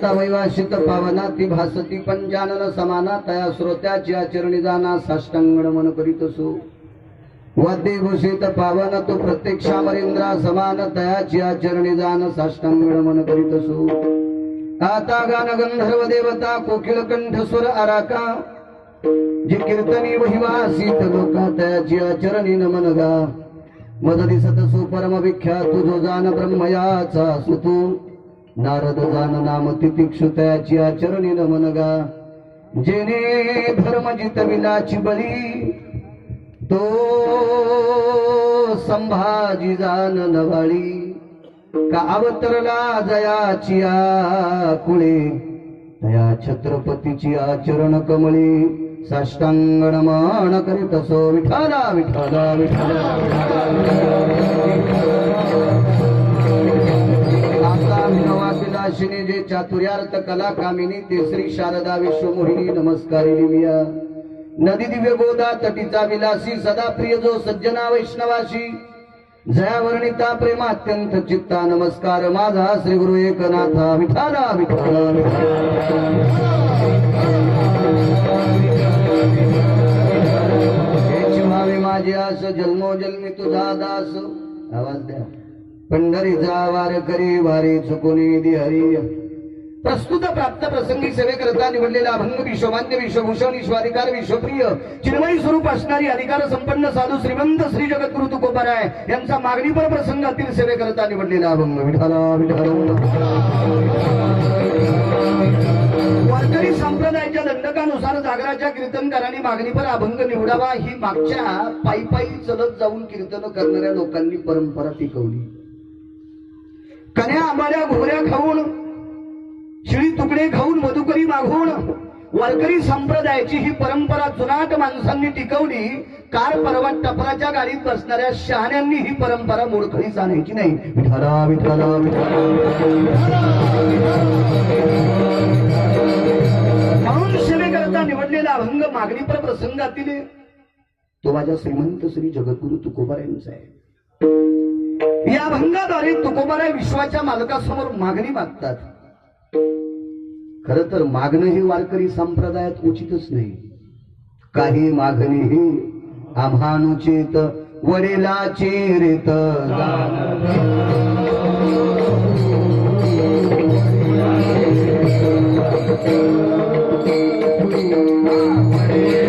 आता वैवाशित पावना ती भासती पंचानन समाना तया श्रोत्याची आचरणी जाना साष्टांगण मन करीत असो वाद्य घोषित पावन तो प्रत्यक्षामरेंद्रा समान तयाची आचरणी जाण साष्टांगण मन करीत असो आता गान गंधर्व देवता कोकिळ कंठ स्वर आराका जी कीर्तनी वहिवासीत लोका तयाची आचरणी नमन गा मद दिसत सो परम विख्यात जो जान ब्रह्मयाचा सुतू नारद जान नाम तितिक्षुतयाची आचरणी नमन गा. जेने धर्म जितविलाची बळी तो संभाजी जान नवाळी. का अवतरला जयाची कुळे तया छत्रपतीची आचरण कमळी. साष्टांगण मान करीत असो विठाला विठाला विठाला विलासिनी जे चातुर्यार्थ कला कामिनी ते शारदा विश्वमोहिनी नमस्कारी लिमिया. नदी दिव्य गोदा तटीचा विलासी सदा प्रिय जो सज्जना वैष्णवाशी. जयावर्णिता प्रेम अत्यंत चित्ता नमस्कार. माझा श्री गुरु एकनाथा विठाला विठाला हेची व्हावे माझी आस जन्मोजन्मी तुझा दास. आवाज द्या. पंढरीचा वार करी वारी चुकुनी दि हरी. प्रस्तुत प्राप्त प्रसंगी सेवेकरता निवडलेला अभंग विश्वमान्य विश्वभूषण विश्वाधिकार विश्वप्रिय चिन्मयी स्वरूप असणारी अधिकार संपन्न साधू श्रीमंत श्री जगद्गुरु तुकोपराय यांचा मागणीपर प्रसंगातील सेवेकरता निवडलेला अभंग. विठाला विठाला वारकरी संप्रदायाच्या दंडकानुसार जागराच्या कीर्तनकारांनी मागणीपर अभंग निवडावा ही मागच्या पायी पायी चलत जाऊन कीर्तन करणाऱ्या लोकांनी परंपरा टिकवली. कन्या आंबाड्या घोऱ्या खाऊन शिळी तुकडे खाऊन मधुकरी मागून वारकरी संप्रदायाची ही परंपरा जुनाट माणसांनी टिकवली कार परवा टपराच्या गाडीत बसणाऱ्या शहाण्यांनी ही परंपरा मोडखळीच आणायची नाही. विठाला विठाला म्हणून सेवेकरता निवडलेला अभंग मागणीपर प्रसंगातील तो माझ्या श्रीमंत श्री जगद्गुरु तुकोबार यांचा आहे. या भंगाद्वारे तुकोबाराय विश्वाच्या मालकासमोर मागणी मागतात खर तर मागणं हे वारकरी संप्रदायात उचितच नाही काही मागणी ही आम्हानुचित वरेला रीत Yeah.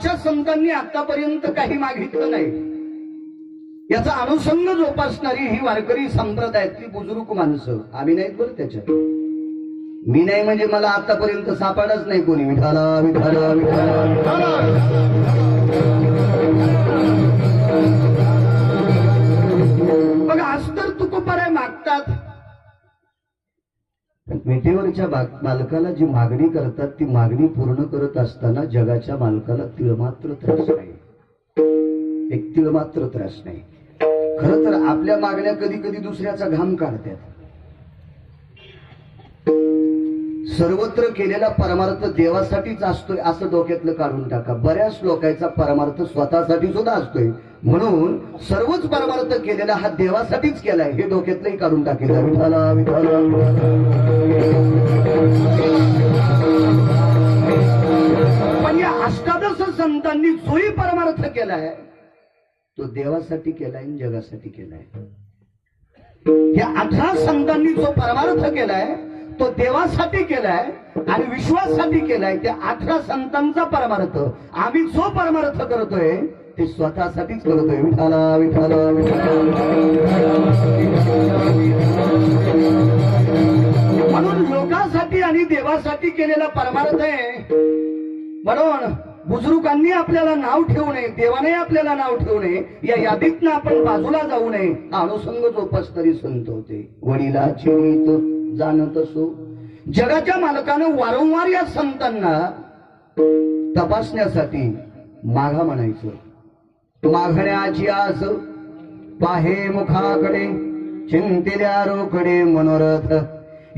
मागच्या संतांनी आतापर्यंत काही मागितलं नाही. याचा अनुषंग जोपासणारी ही वारकरी संप्रदायातली बुजुर्ग माणसं. आम्ही नाहीत बरं त्याच्यात. मी नाही म्हणजे मला आतापर्यंत सापडच नाही कोणी. विठाला विठाला विठाला बघा आज तर तुकोबाराय मागतात. विटेवरच्या मालकाला जी मागणी करतात ती मागणी पूर्ण करत असताना जगाच्या मालकाला तिळमात्र त्रास नाही. एक तिळमात्र त्रास नाही. खर तर आपल्या मागण्या कधी कधी दुसऱ्याचा घाम काढतात. सर्वत्र केलेला परमार्थ देवासाठीच असतोय असं डोक्यातलं काढून टाका. बऱ्याच लोकांचा परमार्थ स्वतःसाठी सुद्धा असतोय. म्हणून सर्वच परमार्थ केलेला हा देवासाठीच केलाय. हे डोक्यातलंही काढून टाकेल. विठाला विठाला पण या अष्टादश संतांनी जोही परमार्थ केलाय तो देवासाठी केलाय आणि जगासाठी केलाय. या अठरा संतांनी जो परमार्थ केलाय तो देवासाठी केलाय आणि विश्वासाठी केलाय त्या अठरा संतांचा परमार्थ. आम्ही जो परमार्थ करतोय ते स्वतःसाठीच करतोय. विठाला विठाला म्हणून लोकांसाठी आणि देवासाठी केलेला परमार्थ आहे. म्हणून बुजुर्गांनी आपल्याला नाव ठेवू नये देवाने आपल्याला नाव ठेवू नये या यादीतनं आपण बाजूला जाऊ नये. अनुसंग जोपास तरी संत होते. वडिला जाणत असो. जगाच्या मालकानं वारंवार या संतांना तपासण्यासाठी माघा म्हणायचं. माघण्याची आस पाहे मुखाकडे चिंतेल्या रोकडे मनोरथ.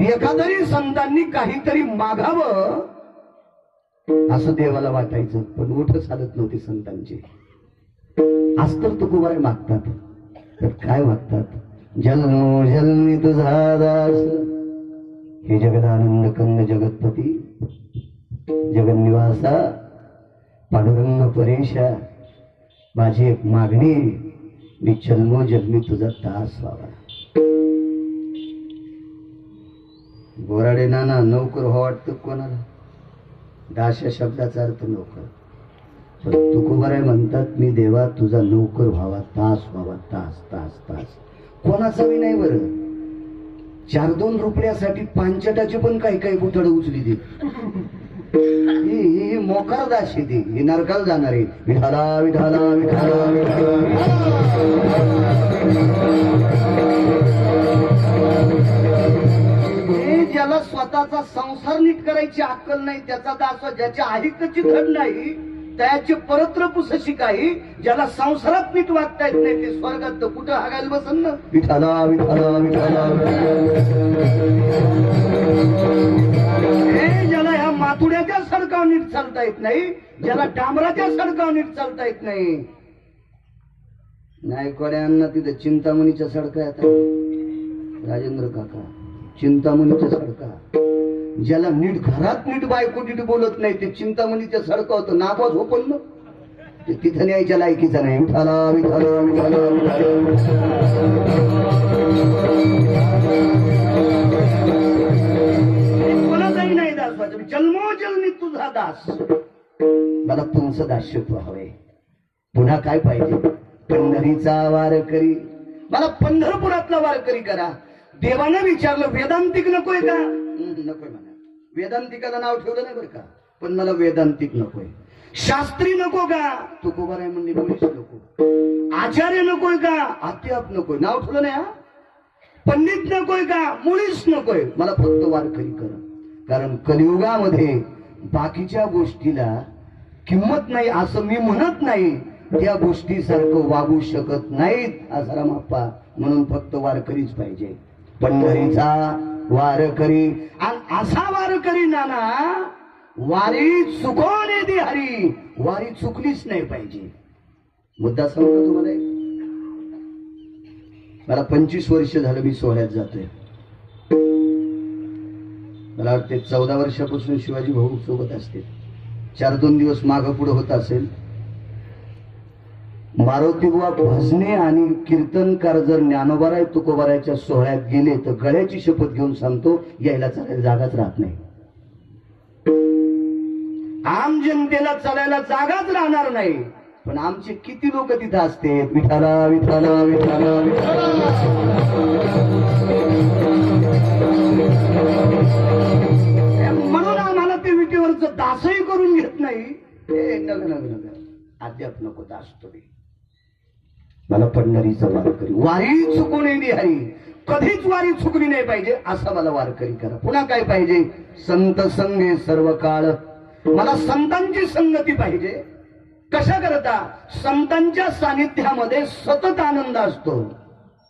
एखादरी संतांनी काहीतरी मागावं असं देवाला वाटायचं. पण उठ चालत नव्हती संतांची. आज तर तुकोबारे मागतात. तर काय मागतात? जन्मो जन्मी तुझा दास. हे जगदानंद कंद जगतपती जगन्निवासा पांडुरंग परेशा माझी एक मागणी मी जन्मो जन्मी तुझा दास व्हावा. बोराडे नाना नोकर हो वाटतं कोणाला? दाश शब्दाचा अर्थ नोकर. पण तुकोबाराय म्हणतात मी देवा तुझा नोकर व्हावा तास व्हावा तास तास तास कोणाचा मी नाही बरं. चार दोन रुपयासाठी पांचटाची पण काही काही गुतड उचली दे. ही मोकार दास आहे ती. ही नरकाल जाणार. आहे विठाला विठाला विठाला विठाला हे ज्याला स्वतःचा संसार नीट करायची अक्कल नाही त्याचा दास ज्याच्या आहिकची धड नाही त्याचे परत्र पुसशी काही ज्याला संसारात नीट वागता येत नाही ते स्वर्गात तर कुठं हागायला बसन ना? विठाला विठाला विठाला हे ज्याला ह्या माथुड्याच्या सडकावर नीट चालता येत नाही ज्याला डांबराच्या सडकावर नीट चालता येत नाही. नायकवाड्यांना तिथे चिंतामणीच्या सडका येतात. राजेंद्र काका चिंतामणीच्या सडका. ज्याला नीट घरात नीट बायको नीट बोलत नाही ते चिंतामणीच्या सडकं होतं. नापास हो पण ते तिथं न्यायच्या लायकीचा नाही. विठाला विठाला विठाला कोणाचाही नाही दास व्हायचं जन्मोजन्मी तुझा दास. मला तुमचं दास्यत्व हवंय. पुन्हा काय पाहिजे? पंढरीचा वारकरी. मला पंढरपुरातला वारकरी करा. देवानं विचारलं वेदांतिक नकोय का? हम्म, नकोय म्हणा वेदांतिकाला नाव ठेवलं नाही बरं का? पण मला वेदांतिक नकोय. शास्त्री नको का? तुकोबार आहे म्हणजे मुळीच नको. आचार्य नकोय का? अत्याप नकोय. नाव ठेवलं नाही हा? पंडित नकोय का? मुळीच नकोय. मला फक्त वारकरी कर. कारण कलियुगामध्ये बाकीच्या गोष्टीला किंमत नाही असं मी म्हणत नाही. त्या गोष्टीसारखं वागू शकत नाहीत आसाराम अप्पा म्हणून फक्त वारकरीच पाहिजे. पंढरीचा वारकरी आणि असा वारकरी नाना वारी चुकवणे दे हरी. वारी चुकलीच नाही पाहिजे. मुद्दा सांगतो तुम्हाला मला पंचवीस वर्ष झालं मी सोहळ्यात जातोय. मला वाटते चौदा वर्षापासून शिवाजी भाऊ सोबत असते चार दोन दिवस माग पुढे होत असेल. मारुती बुवा भजने आणि कीर्तनकार जर ज्ञानोबाराय तुकोबारायच्या सोहळ्यात गेले तर गळ्याची शपथ घेऊन सांगतो यायला चालायला जागाच राहत नाही. आम जनतेला चालायला जागाच राहणार नाही. पण आमचे किती लोक तिथं असते? विठाला विठाला विठाला म्हणून आम्हाला ते विटेवरच दासही करून घेत नाही. हे नग नग नग. अद्याप नको दास तुम्ही. मला पंढरीचा वारकरी वारी चुकून येईली हरी. कधीच वारी चुकली नाही पाहिजे असा मला वारकरी करा. पुन्हा काय पाहिजे? संत संगे सर्व काळ. मला संतांची संगती पाहिजे. कशा करता? संतांच्या सानिध्यामध्ये सतत आनंद असतो.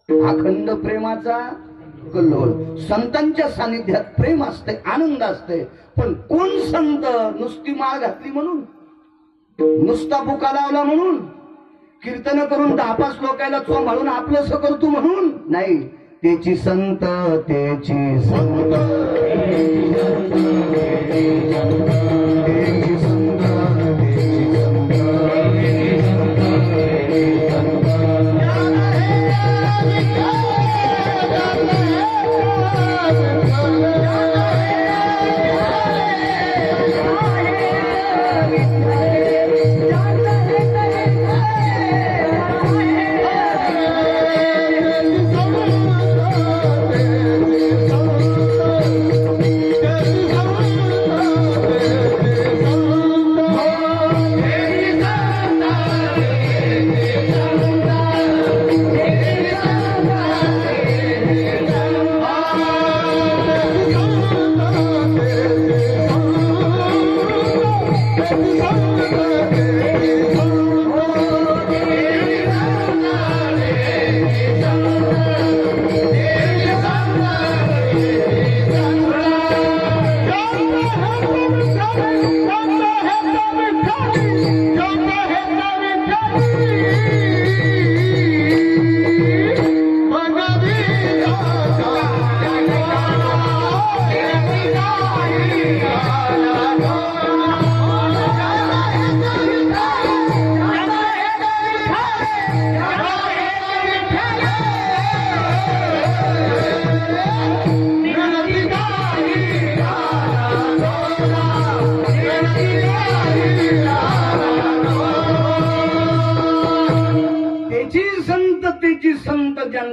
अखंड प्रेमाचा कल्लोळ. संतांच्या सानिध्यात प्रेम असते आनंद असते. पण कोण संत? नुसती माळ घातली म्हणून. नुसता बुका लावला म्हणून. कीर्तन करून दहा पाच लोकायला म्हणून आपलंस करतो म्हणून. नाही त्याची संत त्याची संत. त्याची संत. त्याची संत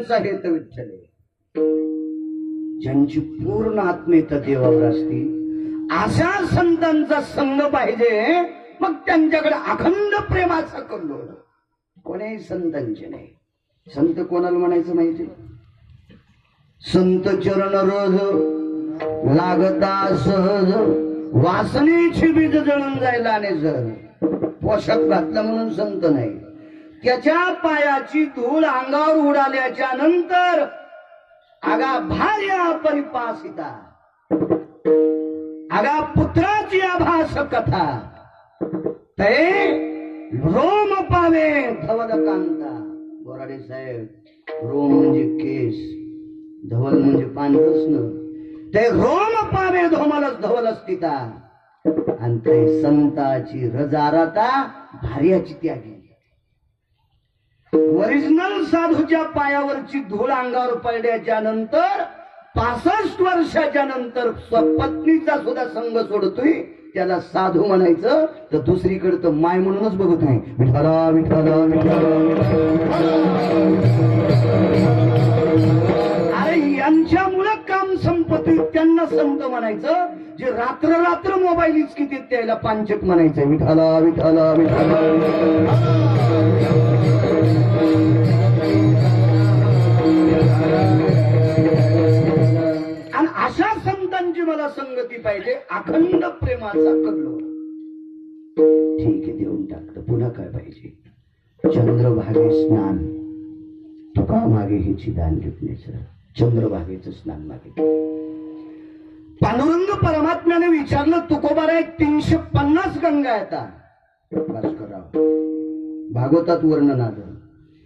त्यांचा हेत विठ्ठल. ज्यांची पूर्ण आत्मीयता देवावर असती अशा संतांचा संघ पाहिजे मग त्यांच्याकडे अखंड प्रेमाचा कल्लो कोणाही संतांचे नाही. संत कोणाला म्हणायचं माहिती? संत चरण रोज लागता सहज वासनेची बीज जळून जायला आणि जर पोषक घातलं म्हणून संत नाही. त्याच्या पायाची धूळ अंगावर उडाल्याच्या नंतर आगा भार्या परिपासिता आगा पुत्राची आभास कथा ते रोम पावे धवल कांता बोराडे साहेब रोम म्हणजे केस धवल म्हणजे पांढरच ते रोम पावे धोमलच धवल स्थिता आणि ते संताची रजारता भार्याची त्यागी. ओरिजिनल साधूच्या पायावरची धूळ अंगावर पडल्याच्या नंतर पासष्ट वर्षाच्या नंतर स्वपत्नीचा सुद्धा संघ सोडतोय. त्याला साधू म्हणायचं तर दुसरीकडे तर माय म्हणूनच बघतोय विठाला विठाला विठाला अरे यांच्यामुळं काम संपत्ती त्यांना संत म्हणायचं. जे रात्र रात्र मोबाईल इचकीत त्याला पांचक म्हणायचं विठाला विठाला विठाला मला संगती पाहिजे अखंड प्रेमाचा कल्लो ठीक आहे देऊन टाकलं पुन्हा काय पाहिजे? चंद्रभागे स्नान. तुका मागे हे चिदान लिपण्याचं चंद्रभागेचं स्नान मागे. पांडुरंग परमात्म्याने विचारलं तुकोबारा एक तीनशे पन्नास गंगा येतात भास्करराव भागवतात वर्णन आलं.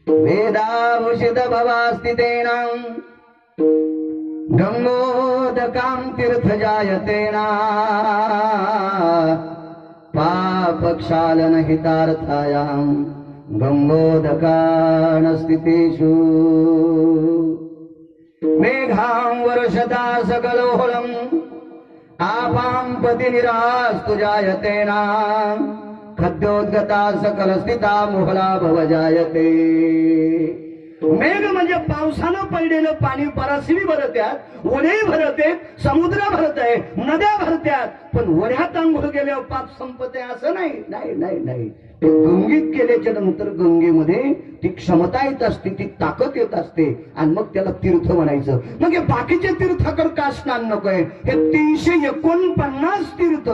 वेदाभूषित भवास्तितेनां गंगोदकां तीर्थ जायतेना ना पापक्षालनहितार्थायां गंगोदकान मेघां वर्षता सकलोहळम् आपां पति निरास्तु जायतेना खद्योद्गता सकल स्थिता भव जायते मेघ म्हणजे पावसानं पडलेलं पाणी परासवी भरत्यात ओढे भरते समुद्र भरत आहे नद्या भरत्यात पण ओढ्यात आंघोळ गेल्यावर पाप संपते असं नाही नाही नाही नाही. ते गंगेत गेल्याच्यानंतर गंगेमध्ये ती क्षमता येत असते ती ताकद येत असते आणि मग त्याला तीर्थ म्हणायचं. मग हे बाकीचे तीर्थाकडे का स्नान नकोय हे तीनशे एकोणपन्नास तीर्थ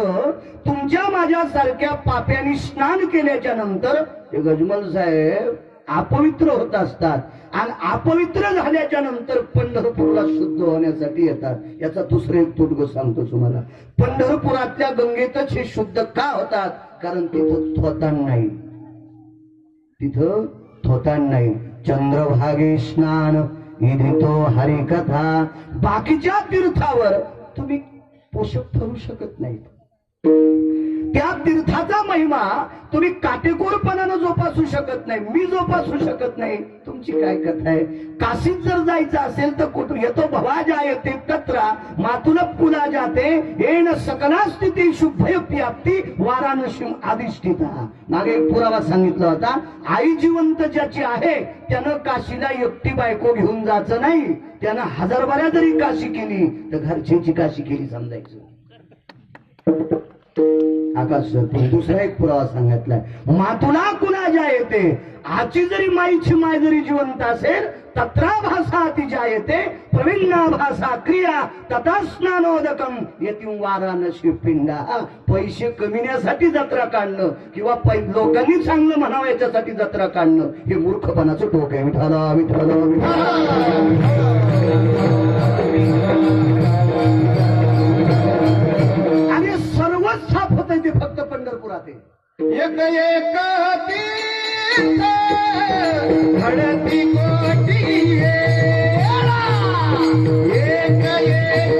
तुमच्या माझ्या सारख्या पाप्याने स्नान केल्याच्यानंतर ते गजमल साहेब अपवित्र होत असतात. आणि अपवित्र झाल्याच्यानंतर पंढरपूरला शुद्ध होण्यासाठी येतात. याचा दुसरं एक तुटग सांगतो तुम्हाला. पंढरपुरातल्या गंगेतच हे शुद्ध का होतात? कारण तिथं थोतान नाही. तिथं थोतान नाही. चंद्रभागे स्नान इदितो हरिकथा. बाकीच्या तीर्थावर तुम्ही पोषक ठरू शकत नाही त्या तीर्थाचा महिमा तुम्ही काटेकोरपणानं जोपासू शकत नाही. मी जोपासू शकत नाही. तुमची काय कथा आहे? काशीत जर जायचं असेल तर कुठं येतो? भवा जायते तत्रा मातुल पुला जाते. येण सकला स्थिती शुभ्यप्याप्ती वाराणसी अधिष्ठिता. मागे एक पुरावा सांगितला होता. आई जिवंत ज्याची आहे त्यानं काशीला एकटी बायको घेऊन जायचं नाही. त्यानं हजारबाऱ्या जरी काशी केली तर घरच्याची काशी केली समजायचं. आकाश दुसरा एक पुरावा सांगितलाय. मातुला कुणा ज्या येते? आची जरी माईची माय जरी जिवंत असेल तत्रा भाषा तिच्या येते. प्रवीणा भाषा क्रिया तथा स्नानोदकम येती नशी पिंडा. पैसे कमिण्यासाठी जत्रा काढणं किंवा पै लोकांनी चांगलं म्हणावं याच्यासाठी जत्रा काढणं हे मूर्खपणाचं टोक आहे विठाला विठाला विठाला भक्त पंढरपुरात एक एक कोटी एक एक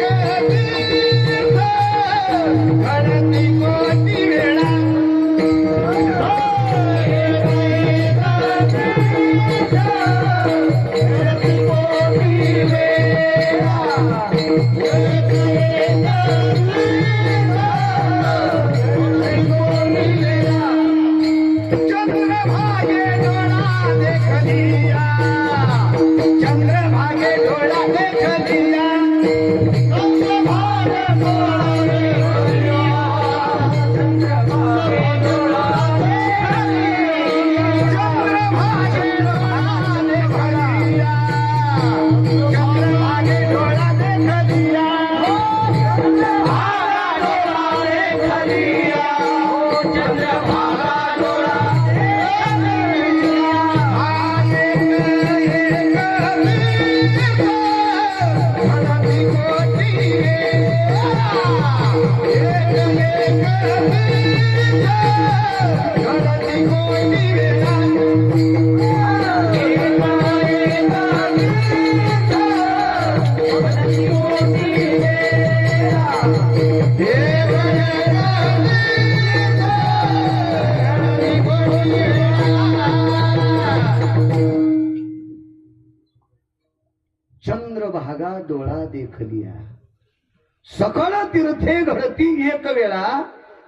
वेळा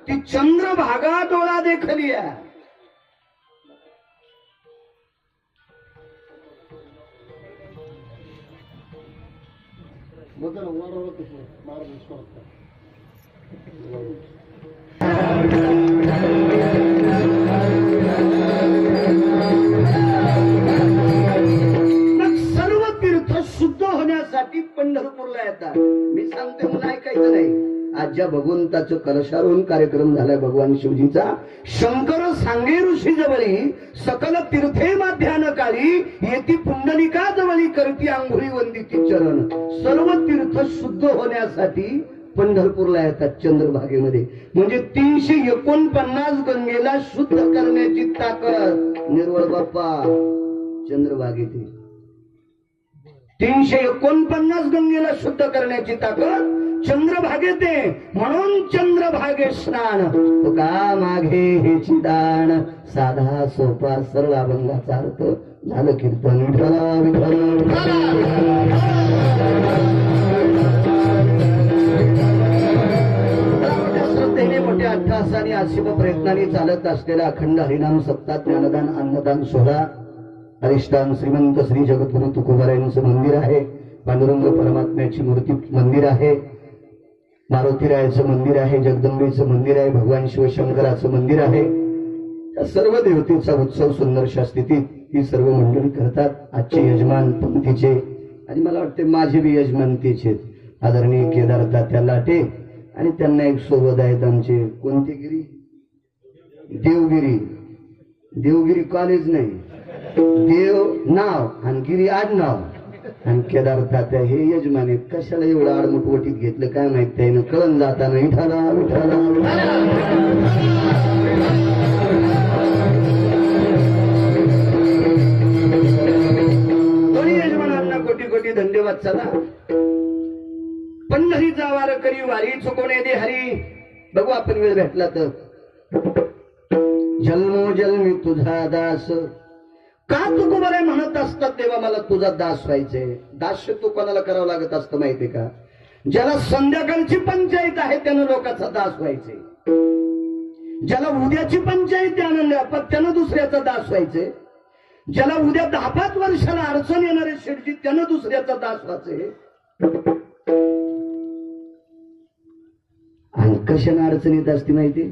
ती चंद्रभागा डोळा देखली आहे मार्ग नाही भगवंताचं कलशारोहण कार्यक्रम झालाय भगवान शिवजीचा. शंकर सांगे ऋषी जवळी सकल तीर्थे माध्यान काळी येती पुंडलिका जवळी करती आंघोळी वंदिती चरण. सर्व तीर्थ शुद्ध होण्यासाठी पंढरपूरला येतात चंद्रभागेमध्ये. म्हणजे तीनशे एकोणपन्नास गंगेला शुद्ध करण्याची ताकद. निर्वळ बाप्पा चंद्रभागेतील. तीनशे एकोणपन्नास गंगेला शुद्ध करण्याची ताकद. चंद्रभागेत म्हणून चंद्रभागे स्नान. तो का मागे हे दाण साधा सोपा सर्व अभंगाचा अर्थ झालं कीर्तन. विठ्ठला विठ्ठला श्रद्धेने मोठ्या अट्टहासाने प्रयत्नाने चालत असलेला अखंड हरिनाम सप्ताह ज्ञानदान अन्नदान सोहळा. अधिष्ठान श्रीमंत श्री जगद्गुरु तुकोबारायांचं मंदिर आहे. पांडुरंग परमात्म्याची मूर्ती मंदिर आहे. मारुतीरायाचं मंदिर आहे जगदंबेचं मंदिर आहे भगवान शिवशंकराचं मंदिर आहे. या सर्व देवतेचा उत्सव सुंदरशा स्थितीत ही सर्व मंडळी करतात आजचे यजमान पंथीचे आणि मला वाटते माझे बी यजमानतीचे आदरणीय केदार दात्या लाटे आणि त्यांना एक सोबत आहेत आमचे कोणती गिरी? देवगिरी. देवगिरी कॉलेज नाही. देव नाव आणि गिरी आडनाव. आणि केदार तात्या हे यजमान आहेत कशाला एवढं आडमुटवटीत घेतलं काय माहीत त्यानं? कळण जाताना विठाला विठाला दोन्ही यजमानांना कोटी कोटी धन्यवाद चला. पंढरीचा वार करी वारी चुकवणे दे हरी. बघू आपण वेळ भेटला तर. जन्मो जन्मी तुझा दास. का तू बरे म्हणत असतात तेव्हा मला तुझा दास व्हायचे? दास्य तू कोणाला करावं लागत असतं माहितीये का? ज्याला संध्याकाळची पंचायत आहे त्यानं लोकांचा दास व्हायचे. ज्याला उद्याची पंचायत आनंद पण त्यानं दुसऱ्याचा दास व्हायचे. ज्याला उद्या दहा पाच वर्षाला अडचण येणारे शेटजी त्यानं दुसऱ्याचा दास व्हायचे. आणि कशाने अडचण येत असते माहिती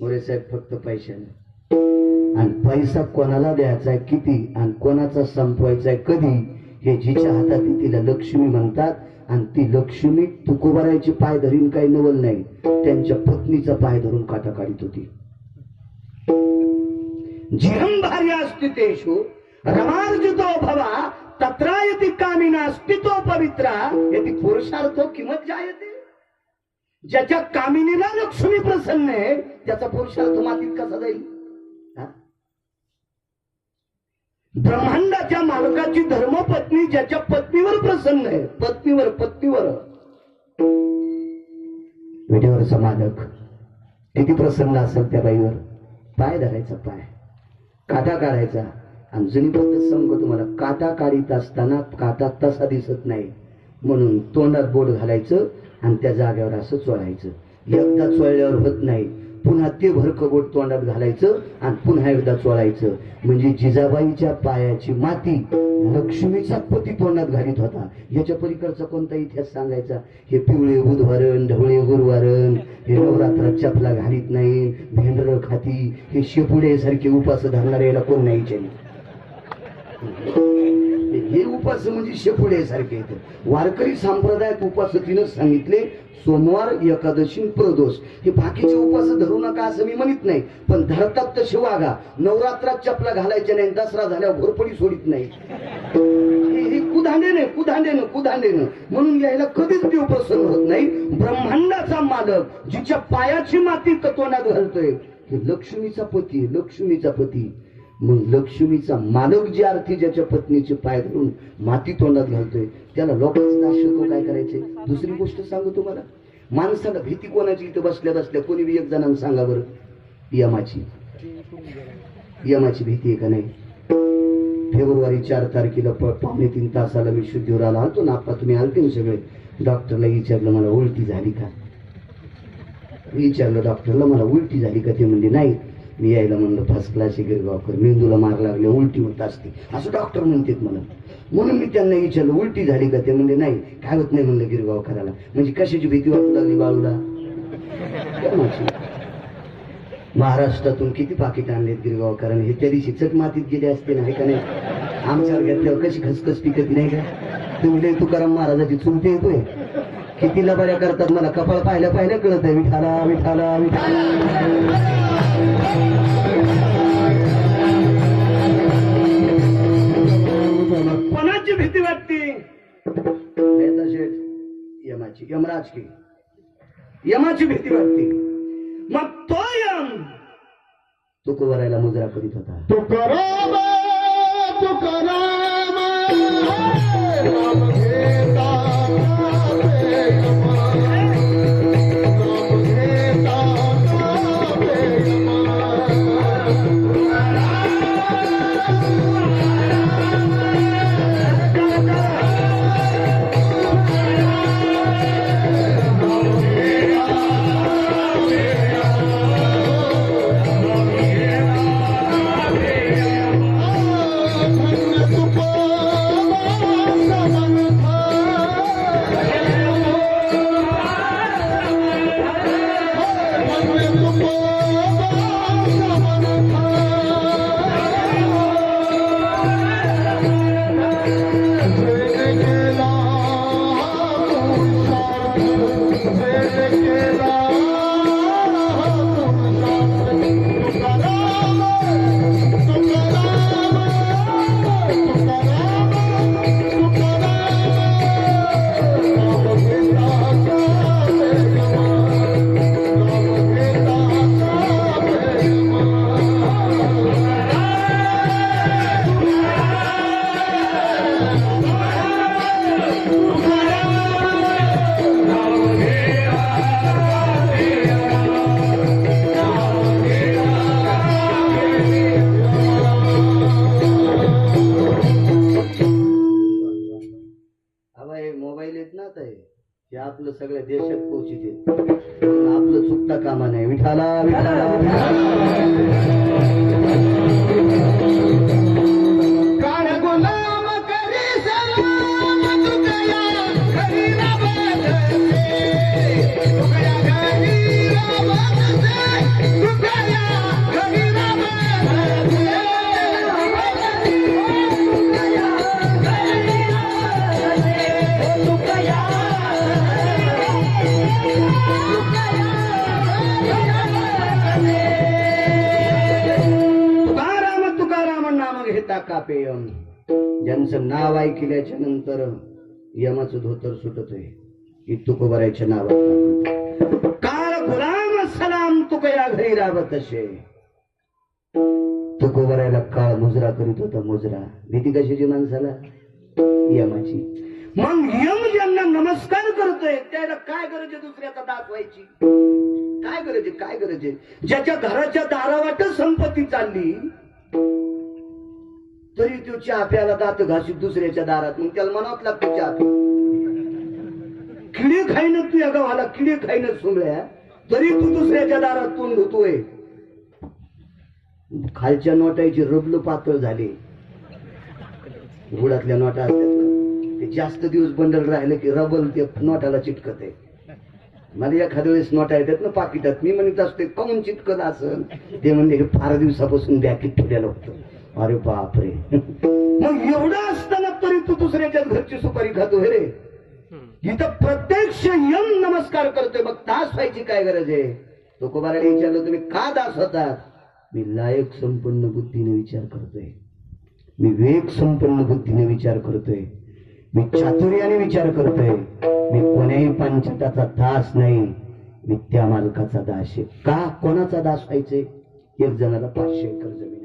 मोरे साहेब फक्त पैशाने. आणि पैसा कोणाला द्यायचा आहे किती? आणि कोणाचा संपवायचा आहे कधी? हे जिच्या हातात तिला लक्ष्मी म्हणतात. आणि ती लक्ष्मी तुकोबारायची पाय धरीन काही नवल नाही. त्यांच्या पत्नीचा पाय धरून काटा काढीत होती. जिहं भार्या अस्तितेषु रमार्जितो भवा तत्रायति कामिना अस्तित्व पवित्रा. यदि पुरुषार्थ किंमत जायते? ज्याच्या कामिनीला लक्ष्मी प्रसन्न आहे त्याचा पुरुषार्थ मातीत कसा जाईल? ब्रह्मांडाच्या मालकाची धर्मपत्नी ज्याच्या पत्नीवर प्रसन्न आहे पत्नीवर पत्नीवर. विटेवरचा मालक किती प्रसन्न असेल त्या बाईवर. पाय धरायचा पाय. काटा काढायचा. आणि जुनी पद्धत सांगतो तुम्हाला काटा काढीत असताना काटा तसा दिसत नाही. म्हणून तोंडात बोट घालायचं आणि त्या जागेवर असं चोळायचं. एकदा चोळल्यावर होत नाही. पुन्हा ते भरकबोट तोंडात घालायचं आणि पुन्हा एकदा चोळायचं. म्हणजे जिजाबाईच्या पायाची माती लक्ष्मीचा पती तोंडात घालीत होता. याच्या पलीकडचा कोणता इतिहास सांगायचा? हे पिवळे बुधवारण ढवळे गुरुवारण हे नवरात्रात चपला घालीत नाही भेंडर खाती हे शेपुडे सारखे उपास धरणारे याला कोण नाही विचारले. हे उपास म्हणजे शेपुडे सारखे वारकरी संप्रदायात उपास तिनं सांगितले सोमवार एकादशी प्रदोष. हे बाकीचे उपास धरू नका असं मी म्हणत नाही पण धरतात तसे वागा. नवरात्रात चपला घालायच्या नाही दसरा झाल्यावर घोरपडी सोडित नाही. हे हे कुधांडेने कुधांडेनं कुधांडेनं. म्हणून यायला कधीच देव प्रसन्न होत नाही. ब्रह्मांडाचा मालक जिच्या पायाची माती तत्वनात घालतोय. लक्ष्मीचा पती लक्ष्मीचा पती. मग लक्ष्मीचा मालक जी अर्थी ज्याच्या पत्नीचे पाय धरून माती तोंडात घालतोय त्याला लोकांचा दास्य काय करायचे? दुसरी गोष्ट सांगू तुम्हाला. माणसाला भीती कोणाची? इथं बसल्या बसल्या कोणी बी एक जणांना सांगा बरं. यमाची यमाची भीती आहे का नाही? फेब्रुवारी चार तारखेला पावणे तीन तासाला मी शुद्धीवर आला आलतो ना आपला तुम्ही आलते ना सगळे? डॉक्टरला विचारलं मला उलटी झाली का? विचारलं डॉक्टरला मला उलटी झाली का? ते म्हणजे नाही. मी यायला म्हणलं फर्स्ट क्लास गिरगावकर मेंदूला मार लागले उलटी होत असते. असं डॉक्टर म्हणतात मला. म्हणून मी त्यांना विचारलं उलटी झाली का? ते म्हणजे नाही काय होत नाही म्हणलं गिरगावकराला. म्हणजे कशाची भीती वाटू लागली बाळूला? महाराष्ट्रातून किती पाकिट आणलेत गिरगावकरांनी? हे त्या दिवशी चट मातीत गेले असते ना का नाही? आमच्यावर घेतल्यावर कशी खसखस पिकत नाही का? तुम्ही तुकाराम महाराजाची चुलते येतोय किती लबाऱ्या करतात मला. कपाळ पाहिल्या पाहिल्या कळत आहे विठाला विठाला विठाला. कोणाची भीती वाटते? यमाची यमराज की यमाची भीती वाटते. मग तो यम तुकोवरायला मुजरा करीत होता. तुकाराम तुकाराम. नाम कापेयम ज्यांचं नाव ऐकल्याच्या नंतर यमाचं धोतर सुटत आहे की तुकोबरायच्या नावात काल गुलाम सलाम तुकया घरी राबत असे तुकोबरायला काळ मुजरा करीत होता मुजरा. भीती कशाची माणसाला? यमाची. मग यम ज्यांना नमस्कार करतोय. त्याला काय गरज आहे दुसऱ्याचा दाखवायची? काय गरज आहे? काय गरज आहे? ज्याच्या घराच्या दारावाट संपत्ती चालली तरी तो चहा प्याला दात घासीत दुसऱ्याच्या दारात. मग त्याला मनात लागतो चहा किडे खाईन तू या गावाला किडे खाईन सुमळ्या. तरी तू दुसऱ्याच्या दारात तोंड धुतोय. खालच्या नोटाची रबल पातळ झाली. गुळातल्या नोटा असतात ते जास्त दिवस बंडल राहिले की रबल ते नोटाला चिटकत. आहे मला एखाद्या वेळेस नोटा येतात ना पाकिटात मी म्हणत असते काऊन चिटकत असं ते म्हणले हे फार दिवसापासून बॅकीत ठेवलेलं होतं. अरे बापरे. मग एवढं असताना तरी तू दुसऱ्याच्या घरची सुपारी खातो हे रे. इथं प्रत्यक्ष यम नमस्कार करतोय. मग दास व्हायची काय गरज आहे? तुकोबाराने विचारलं तुम्ही का दास होतात मी लायक संपन्न बुद्धीने विचार करतोय. मी वेग संपन्न बुद्धीने विचार करतोय. मी चातुर्याने विचार करतोय. मी कोण्याही पंचताचा दास नाही. मी त्या मालकाचा दास आहे. का कोणाचा दास व्हायचे? एक जणाला पाचशे एकर जमीन